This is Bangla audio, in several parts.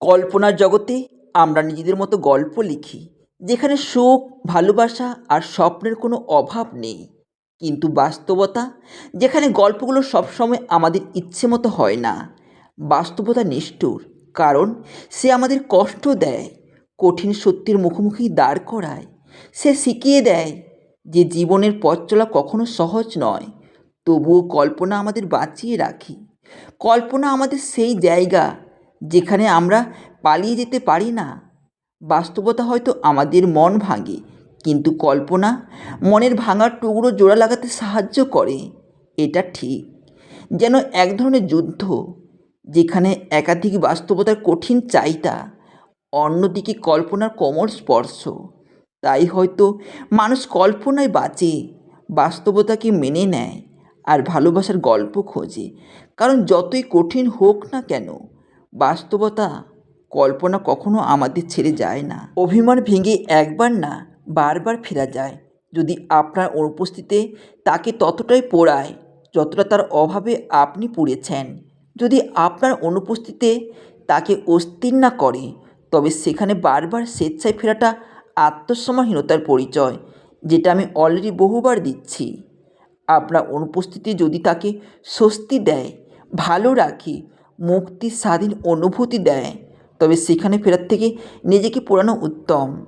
কল্পনার জগতে আমরা নিজেদের মতো গল্প লিখি, যেখানে সুখ, ভালোবাসা আর স্বপ্নের কোনো অভাব নেই। কিন্তু বাস্তবতা, যেখানে গল্পগুলো সবসময় আমাদের ইচ্ছে মতো হয় না। বাস্তবতা নিষ্ঠুর, কারণ সে আমাদের কষ্ট দেয়, কঠিন সত্যের মুখোমুখি দাঁড় করায়। সে শিখিয়ে দেয় যে জীবনের পথ চলা কখনো সহজ নয়, তবুও কল্পনা আমাদের বাঁচিয়ে রাখি। কল্পনা আমাদের সেই জায়গা যেখানে আমরা পালিয়ে যেতে পারি না। বাস্তবতা হয়তো আমাদের মন ভাঙে, কিন্তু কল্পনা মনের ভাঙার টুকরো জোড়া লাগাতে সাহায্য করে। এটা ঠিক। যেন এক ধরনের যুদ্ধ, যেখানে একাধিক বাস্তবতার কঠিন চাইতা অন্যদিকে কল্পনার কোমল স্পর্শ। তাই হয়তো মানুষ কল্পনায় বাঁচে, বাস্তবতাকে মেনে নেয়, আর ভালোবাসার গল্প খোঁজে। কারণ যতই কঠিন হোক না কেন বাস্তবতা কল্পনা কখনো আমাদের ছেড়ে যায় না। অভিমান ভেঙে একবার না, বারবার ফেরা যায়। যদি আপনার অনুপস্থিতিতে তাকে ততটাই পোড়ায়, যতটা তার অভাবে আপনি পুড়েছেন। যদি আপনার অনুপস্থিতিতে তাকে অস্থির না করে, তবে সেখানে বারবার স্বেচ্ছায় ফেরাটা আত্মসমাহীনতার পরিচয়, যেটা আমি অলরেডি বহুবার দিচ্ছি। আপনার অনুপস্থিতি যদি তাকে স্বস্তি দেয়, ভালো রাখে মুক্তির স্বাধীন অনুভূতি দেয়। তবে সেখানে ফেরার থেকে নিজেকে পোড়ানো উত্তম।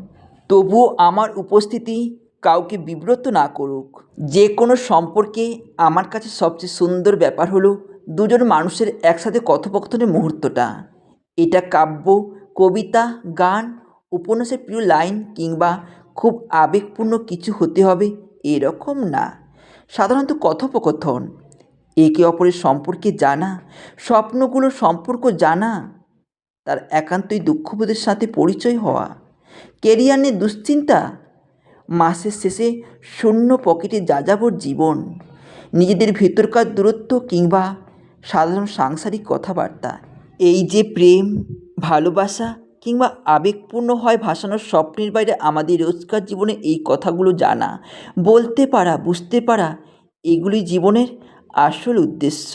তবুও আমার উপস্থিতি কাউকে বিব্রত না করুক। যে কোনো সম্পর্কে আমার কাছে সবচেয়ে সুন্দর ব্যাপার হলো দুজন মানুষের একসাথে কথোপকথনের মুহূর্তটা। এটা কাব্য, কবিতা, গান, উপন্যাসের প্রিয় লাইন কিংবা খুব আবেগপূর্ণ কিছু হতে হবে এরকম না। সাধারণত কথোপকথন একে অপরের সম্পর্কে জানা, স্বপ্নগুলো সম্পর্ক জানা, তার একান্তই দুঃখবোধের সাথে পরিচয় হওয়া, কেরিয়ার নিয়ে দুশ্চিন্তা, মাসের শেষে শূন্য পকেটে যাযাবর জীবন, নিজেদের ভেতরকার দূরত্ব কিংবা সাধারণ সাংসারিক কথাবার্তা। এই যে প্রেম, ভালোবাসা কিংবা আবেগপূর্ণ হয় ভাসানোর স্বপ্নের বাইরে আমাদের রোজকার জীবনে এই কথাগুলো জানা, বলতে পারা, বুঝতে পারা এগুলি জীবনের আসল উদ্দেশ্য।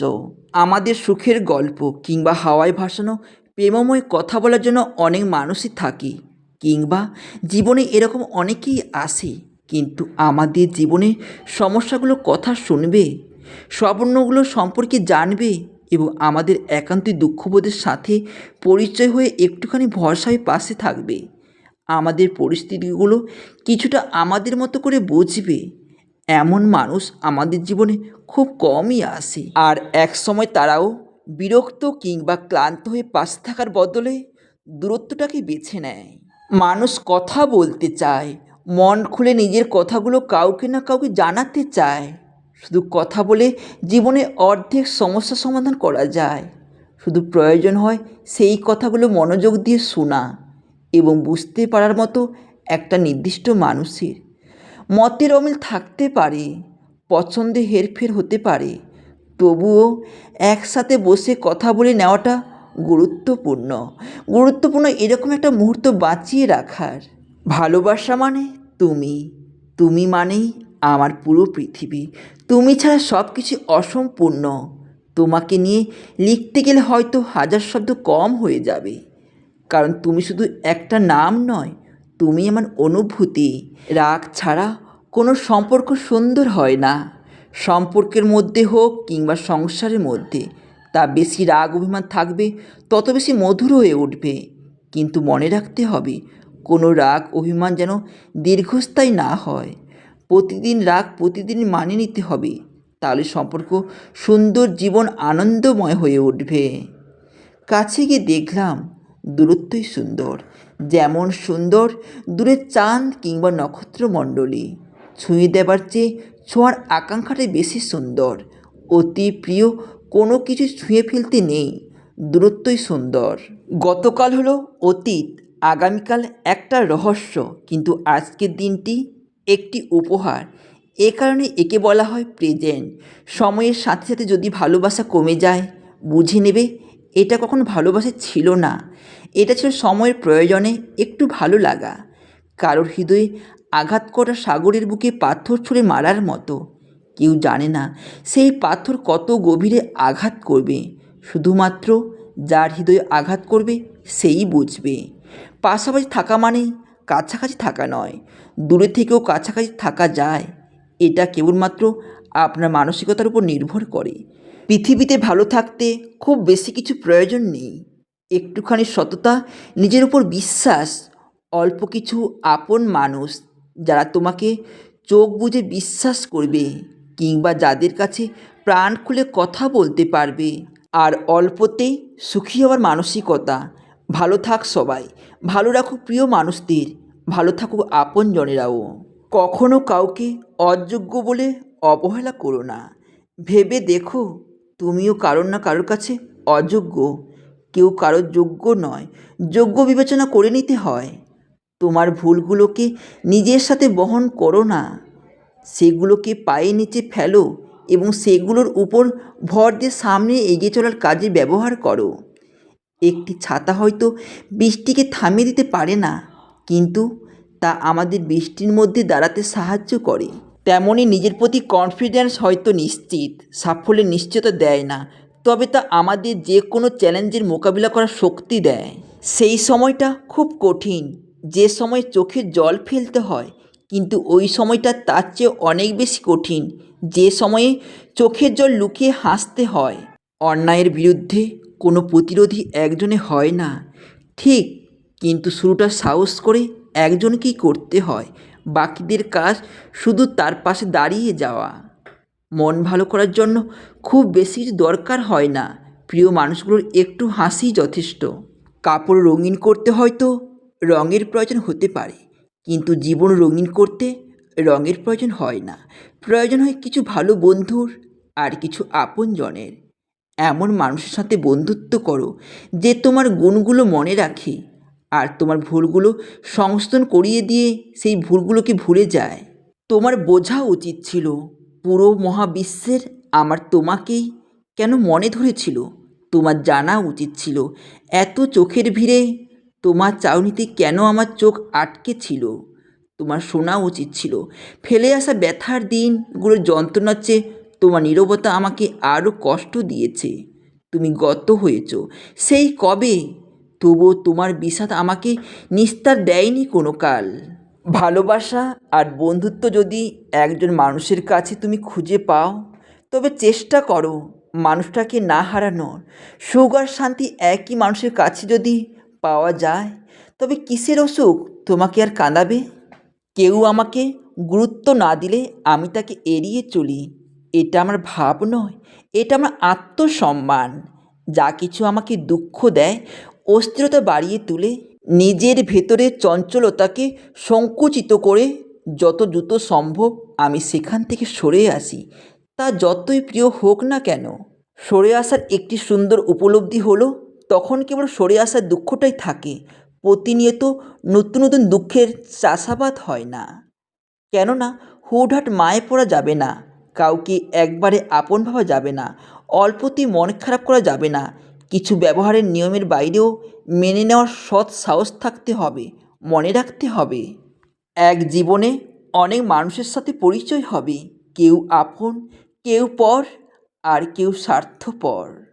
আমাদের সুখের গল্প কিংবা হাওয়ায় ভাসানো প্রেমময় কথা বলার জন্য অনেক মানুষই থাকি, কিংবা জীবনে এরকম অনেকেই আসে, কিন্তু আমাদের জীবনে সমস্যাগুলো কথা শুনবে, স্বপ্নগুলো সম্পর্কে জানবে এবং আমাদের একান্তই দুঃখবোধের সাথে পরিচয় হয়ে একটুখানি ভরসায় পাশে থাকবে। আমাদের পরিস্থিতিগুলো কিছুটা আমাদের মতো করে বুঝবে। এমন মানুষ আমাদের জীবনে খুব কমই আসে। আর এক সময় তারাও বিরক্ত কিংবা ক্লান্ত হয়ে পাশে থাকার বদলে দূরত্বটাকে বেছে নেয়। মানুষ কথা বলতে চায়, মন খুলে নিজের কথাগুলো কাউকে না কাউকে জানাতে চায়। শুধু কথা বলে জীবনে অর্ধেক সমস্যা সমাধান করা যায়। শুধু প্রয়োজন হয় সেই কথাগুলো মনোযোগ দিয়ে শোনা এবং বুঝতে পারার মতো একটা নির্দিষ্ট মানুষের। মতের অমিল থাকতে পারে, পছন্দে হেরফের হতে পারে। তবুও একসাথে বসে কথা বলে নেওয়াটা গুরুত্বপূর্ণ। গুরুত্বপূর্ণ এরকম একটা মুহূর্ত বাঁচিয়ে রাখার। ভালোবাসা মানে তুমি। তুমি মানেই আমার পুরো পৃথিবী। তুমি ছাড়া সব কিছু অসম্পূর্ণ। তোমাকে নিয়ে লিখতে গেলে হয়তো হাজার শব্দ কম হয়ে যাবে। কারণ তুমি শুধু একটা নাম নয় তুমি আমার অনুভূতি, রাগ ছাড়া কোনো সম্পর্ক সুন্দর হয় না। সম্পর্কের মধ্যে হোক কিংবা সংসারের মধ্যে, তা বেশি রাগ অভিমান থাকবে, তত বেশি মধুর হয়ে উঠবে। কিন্তু মনে রাখতে হবে, কোনো রাগ অভিমান যেন দীর্ঘস্থায়ী না হয়। প্রতিদিন রাগ প্রতিদিন মানিয়ে নিতে হবে, তাহলে সম্পর্ক সুন্দর জীবন আনন্দময় হয়ে উঠবে। কাছে গিয়ে দেখলাম, দূরত্বই সুন্দর। যেমন সুন্দর দূরের চাঁদ কিংবা নক্ষত্রমণ্ডলী। ছুঁয়ে দেবার চেয়ে ছোঁয়ার আকাঙ্ক্ষাটাই বেশি সুন্দর। অতি প্রিয় কোনো কিছু ছুঁয়ে ফেলতে নেই। দূরত্বই সুন্দর। গতকাল হলো অতীত, আগামীকাল একটা রহস্য, কিন্তু আজকের দিনটি একটি উপহার। এ কারণে একে বলা হয় প্রেজেন্ট। সময়ের সাথে সাথে যদি ভালোবাসা কমে যায়, বুঝে নেবে এটা কখনো ভালোবাসা ছিল না। এটা ছিল সময়ের প্রয়োজনে একটু ভালো লাগা। কারোর হৃদয়ে আঘাত করা সাগরের বুকে পাথর ছুঁড়ে মারার মতো। কেউ জানে না সেই পাথর কত গভীরে আঘাত করবে। শুধুমাত্র যার হৃদয়ে আঘাত করবে সেই বুঝবে। পাশাপাশি থাকা মানেই কাছাকাছি থাকা নয়। দূরে থেকেও কাছাকাছি থাকা যায়। এটা কেবলমাত্র আপনার মানসিকতার উপর নির্ভর করে। পৃথিবীতে ভালো থাকতে খুব বেশি কিছু প্রয়োজন নেই। একটুখানি সততা, নিজের উপর বিশ্বাস, অল্প কিছু আপন মানুষ যারা তোমাকে চোখ বুজে বিশ্বাস করবে কিংবা যাদের কাছে প্রাণ খুলে কথা বলতে পারবে। আর অল্পতেই সুখী হওয়ার মানসিকতা। ভালো থাক সবাই। ভালো রাখো প্রিয় মানুষদের। ভালো থাকুক আপনজনেরাও কখনো কাউকে অযোগ্য বলে অবহেলা করো না। ভেবে দেখো তুমিও কারোর না কারোর কাছে অযোগ্য। কেউ কারোর যোগ্য নয়। যোগ্য বিবেচনা করে নিতে হয়। তোমার ভুলগুলোকে নিজের সাথে বহন করো না। সেগুলোকে পায়ে নিচে ফেলো এবং সেগুলোর উপর ভর দিয়ে সামনে এগিয়ে চলার কাজে ব্যবহার করো। একটি ছাতা হয়তো বৃষ্টিকে থামিয়ে দিতে পারে না, কিন্তু তা আমাদের বৃষ্টির মধ্যে দাঁড়াতে সাহায্য করে। তেমনই নিজের প্রতি কনফিডেন্স হয়তো নিশ্চিত সাফল্যের নিশ্চয়তা দেয় না, তবে তা আমাদের যে কোনো চ্যালেঞ্জের মোকাবিলা করার শক্তি দেয়। সেই সময়টা খুব কঠিন, যে সময় চোখে জল ফেলতে হয়, কিন্তু ওই সময়টা তার চেয়ে অনেক বেশি কঠিন, যে সময়ে চোখের জল লুকিয়ে হাসতে হয়। অন্যায়ের বিরুদ্ধে কোনো প্রতিরোধী একজনে হয় না, ঠিক, কিন্তু শুরুটা সাহস করে একজনকেই করতে হয় বাকিদের কাজ শুধু তার পাশে দাঁড়িয়ে যাওয়া। মন ভালো করার জন্য খুব বেশি দরকার হয় না। প্রিয় মানুষগুলোর একটু হাসি যথেষ্ট। কাপড় রঙিন করতে হয়তো রঙের প্রয়োজন হতে পারে, কিন্তু জীবন রঙিন করতে রঙের প্রয়োজন হয় না। প্রয়োজন হয় কিছু ভালো বন্ধুর আর কিছু আপনজনের। এমন মানুষের সাথে বন্ধুত্ব করো যে তোমার গুণগুলো মনে রাখে। আর তোমার ভুলগুলো সংশোধন করিয়ে দিয়ে সেই ভুলগুলোকে ভুলে যায়? তোমার বোঝা উচিত ছিল, পুরো মহাবিশ্বের আমার তোমাকেই কেন মনে ধরেছিল? তোমার জানা উচিত ছিল, এত চোখের ভিড়ে তোমার চাউনিতে কেন আমার চোখ আটকে ছিল? তোমার শোনা উচিত ছিল, ফেলে আসা ব্যথার দিনগুলোর যন্ত্রণার চেয়ে তোমার নীরবতা আমাকে আরও কষ্ট দিয়েছে। তুমি গত হয়েছ, সেই কবে তবুও তোমার বিষাদ আমাকে নিস্তার দেয়নি কোনো কাল। ভালোবাসা আর বন্ধুত্ব যদি একজন মানুষের কাছে তুমি খুঁজে পাও, তবে চেষ্টা করো মানুষটাকে না হারানোর। সুখ আর শান্তি একই মানুষের কাছে যদি পাওয়া যায়, তবে কিসের অসুখ তোমাকে আর কাঁদাবে? কেউ আমাকে গুরুত্ব না দিলে আমি তাকে এড়িয়ে চলি। এটা আমার ভাব নয়, এটা আমার আত্মসম্মান। যা কিছু আমাকে দুঃখ দেয় অস্থিরতা বাড়িয়ে তুলে নিজের ভেতরের চঞ্চলতাকে সংকুচিত করে যত দ্রুত সম্ভব আমি সেখান থেকে সরে আসি। তা যতই প্রিয় হোক না কেন, সরে আসার একটি সুন্দর উপলব্ধি হলো, তখন কেবল সরে আসার দুঃখটাই থাকে, প্রতিনিয়ত নতুন নতুন দুঃখের চাষাবাদ হয় না। কেননা, হুটহাট মায়ে পড়া যাবে না, কাউকে একবারে আপন ভাবা যাবে না, অল্পতেই মন খারাপ করা যাবে না কিছু ব্যবহারের নিয়মের বাইরেও মেনে নেওয়ার সৎ সাহস থাকতে হবে, মনে রাখতে হবে। এক জীবনে অনেক মানুষের সাথে পরিচয় হবে, কেউ আপন, কেউ পর, আর কেউ স্বার্থপর।